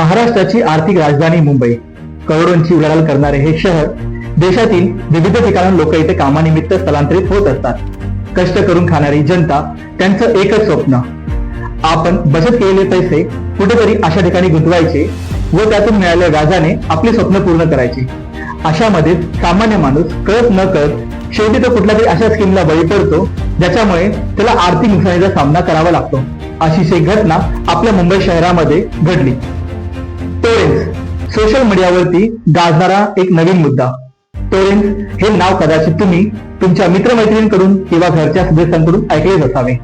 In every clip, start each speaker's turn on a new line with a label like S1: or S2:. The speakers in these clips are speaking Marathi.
S1: महाराष्ट्राची आर्थिक राजधानी मुंबई. करोडोंची उलाढाल करणारे हे शहर देशातील विविध ठिकाणून लोक इथे कामानिमित्त स्थलांतरित होत असतात. कष्ट करून खाणारी जनता त्यांचं एकच स्वप्न. आपण बचत केलेले पैसे कुठेतरी अशा ठिकाणी गुंतवायचे व त्यातून मिळालेल्या व्याजाने आपले स्वप्न पूर्ण करायचे. अशामध्ये सामान्य माणूस कळत न कळत शेवटी तो कुठल्या तरी अशा स्कीमला बळी पडतो ज्याच्यामुळे त्याला आर्थिक नुकसानीचा सामना करावा लागतो. अशीच एक घटना आपल्या मुंबई शहरामध्ये घडली. टोरेन्स सोशल मीडियावरती गाजणारा एक नवीन मुद्दा. टोरेन्स हे नाव कदाचित तुम्ही तुमच्या मित्रमैत्रिणींकडून किंवा घरच्या सदस्यांकडून ऐकलेच असावे.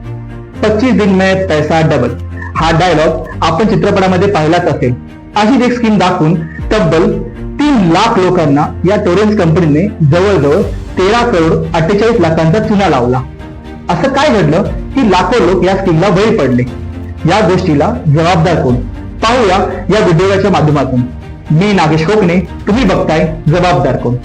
S1: पच्चीस दिन मे पैसा डबल हा डायलॉग आपण चित्रपटामध्ये पाहिलाच असेल. अशीच एक स्कीम दाखवून तब्बल तीन लाख लोकांना या टोरेन्स कंपनीने जवळजवळ तेरा करोड अठ्ठेचाळीस लाखांचा चुना लावला. असं काय घडलं की लाखो लोक या स्कीमला बळी पडले? या गोष्टीला जबाबदार कोण? पाहूया या व्हिडिओच्या माध्यमातून. मी नागेश कोकणे तुम्ही बघताय जबाबदार कोण?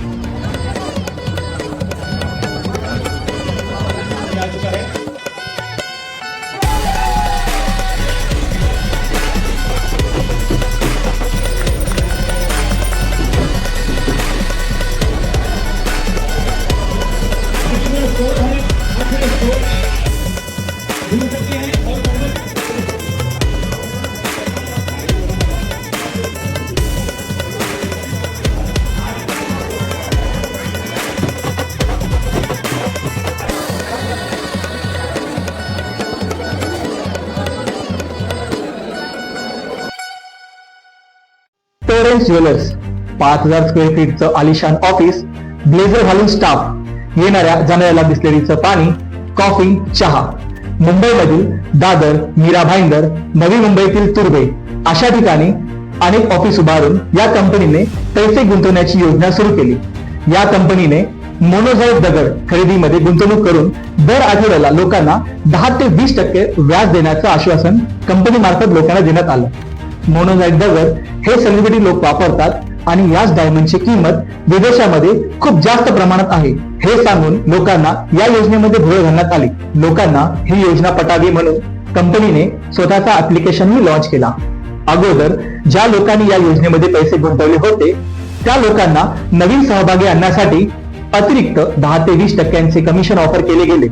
S1: फ्लोरेन्स ज्वेलर्स पाच हजार स्क्वेअर फीटचं आलिशान ऑफिस ब्लेझर घालून स्टाफ येणाऱ्या जाणाऱ्याला बिस्लेरीचं पाणी कॉफी चहा. मुंबईमधील दादर मीरा भाईंदर नवी मुंबईतील तुर्भे अशा ठिकाणी अनेक ऑफिस उभारून या कंपनीने पैसे गुंतवण्याची योजना सुरू केली. या कंपनीने मोनोझाईट दगड खरेदीमध्ये गुंतवणूक करून दर आठवड्याला लोकांना दहा ते वीस टक्के व्याज देण्याचं आश्वासन कंपनी मार्फत लोकांना देण्यात आलं. मोनोजाईट दगड हे सेलिब्रिटी लोक वापरतात आणि याच डायमंडची किंमत विदेशामध्ये खूप जास्त प्रमाणात आहे. हे सांगून लोकांना या योजनेमध्ये भूळ घालण्यात आली. लोकांना ही योजना पटावी म्हणून कंपनीने स्वतःचा अप्लिकेशनही लॉन्च केला. अगोदर ज्या लोकांनी या योजनेमध्ये पैसे गुंतवले होते त्या लोकांना नवीन सहभागी आणण्यासाठी अतिरिक्त दहा ते वीस टक्क्यांचे कमिशन ऑफर केले गेले.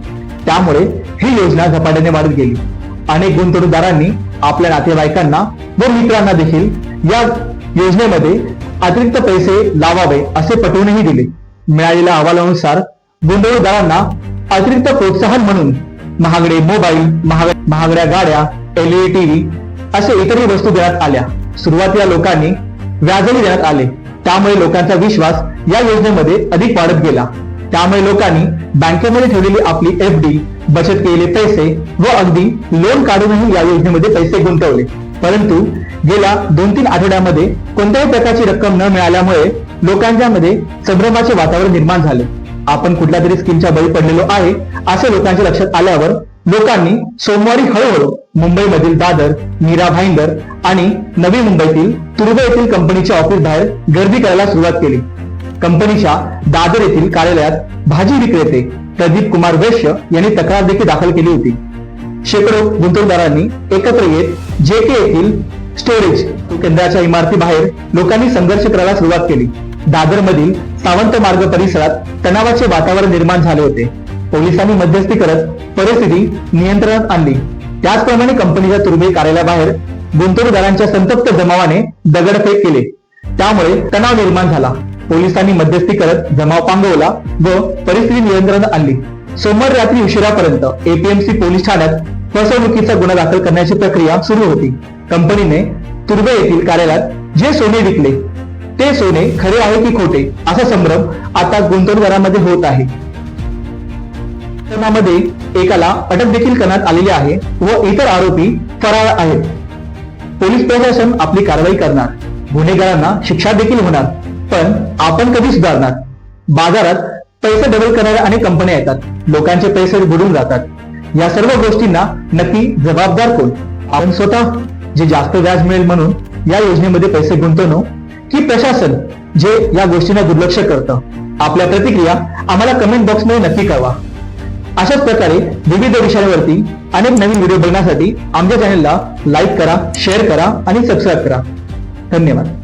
S1: त्यामुळे ही योजना झपाट्याने वाढत गेली. अनेक गुंतवणूकदारांनी आपल्या नातेवाईकांना व मित्रांना देखील या योजनेमध्ये अतिरिक्त पैसे लावावे असे पटवूनही दिले. मिळालेल्या अहवालानुसार गुंतवणूकदारांना अतिरिक्त प्रोत्साहन म्हणून महागडे मोबाईल महागड्या गाड्या एलईडी टीव्ही असे इतरही वस्तू देण्यात आल्या. सुरुवातीला लोकांनी व्याजही देण्यात आले. त्यामुळे लोकांचा विश्वास या योजनेमध्ये अधिक वाढत गेला. त्यामुळे लोकांनी बँकेमध्ये ठेवलेली आपली एफ डी बचत केलेले पैसे व अगदी लोन काढूनही या योजनेमध्ये पैसे गुंतवले. परंतु गेल्या दोन तीन आठवड्यामध्ये कोणत्याही प्रकारची रक्कम न मिळाल्यामुळे लोकांच्या मध्ये संभ्रमाचे वातावरण निर्माण झाले. आपण कुठल्या तरी स्कीमच्या बळी पडलेलो आहे असे लोकांच्या लक्षात आल्यावर लोकांनी सोमवारी हळूहळू मुंबईमधील दादर मीरा भाईंदर आणि नवी मुंबईतील तुर्बे येथील कंपनीच्या ऑफिस बाहेर गर्दी करायला सुरुवात केली. कंपनीच्या दादर येथील कार्यालयात भाजी विक्रेते प्रदीप कुमार वैश्य यांनी तक्रार देखील दाखल केली होती. शेकडो गुंतवणूकदारांनी एकत्र येत जे के येथील स्टोरेज केंद्राच्या इमारतीबाहेर लोकांनी संघर्ष करायला सुरुवात केली. दादर मधील सावंत मार्ग परिसरात तणावाचे वातावरण निर्माण झाले होते. पोलिसांनी मध्यस्थी करत परिस्थिती नियंत्रणात आणली. त्याचप्रमाणे कंपनीच्या तुर्भे कार्यालयाबाहेर गुंतवणूकदारांच्या संतप्त जमावाने दगडफेक केले. त्यामुळे तणाव निर्माण झाला. पोलिसांनी मध्यस्थी करत जमाव पांगवला व परिस्थिती नियंत्रणात आणली. सोमवार रात्री उशिरापर्यंत एपीएमसी पोलीस ठाण्यात फसवणुकीचा गुन्हा दाखल करण्याची प्रक्रिया सुरू होती. कंपनीने तुर्भे येथील कार्यालयात जे सोने विकले ते सोने खरे आहे की खोटे असा संभ्रम आता गुंतवणूकदारांमध्ये होत आहे. एकाला अटक देखील करण्यात आलेली आहे व इतर आरोपी फरार आहेत. पोलीस प्रशासन आपली कारवाई करणार. गुन्हेगारांना शिक्षा देखील होणार. पण आपण कधी सुधारणार? बाजारात पैसे डबल करणाऱ्या अनेक कंपन्या येतात. लोकांचे पैसे बुडून जातात. या सर्व गोष्टींना नक्की जबाबदार कोण? आपण स्वतः. जे जास्त व्याज मिळेल म्हणून या योजनेमध्ये पैसे गुंतवणं की प्रशासन जे या गोष्टींना दुर्लक्ष करतं. आपल्या प्रतिक्रिया आम्हाला कमेंट बॉक्समध्ये नक्की कळवा. अशाच प्रकारे विविध विषयांवरती अनेक नवीन व्हिडिओ बघण्यासाठी आमच्या चॅनलला लाईक करा शेअर करा आणि सबस्क्राईब करा. धन्यवाद.